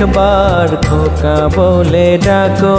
একবার খোকা বলে ডাকো।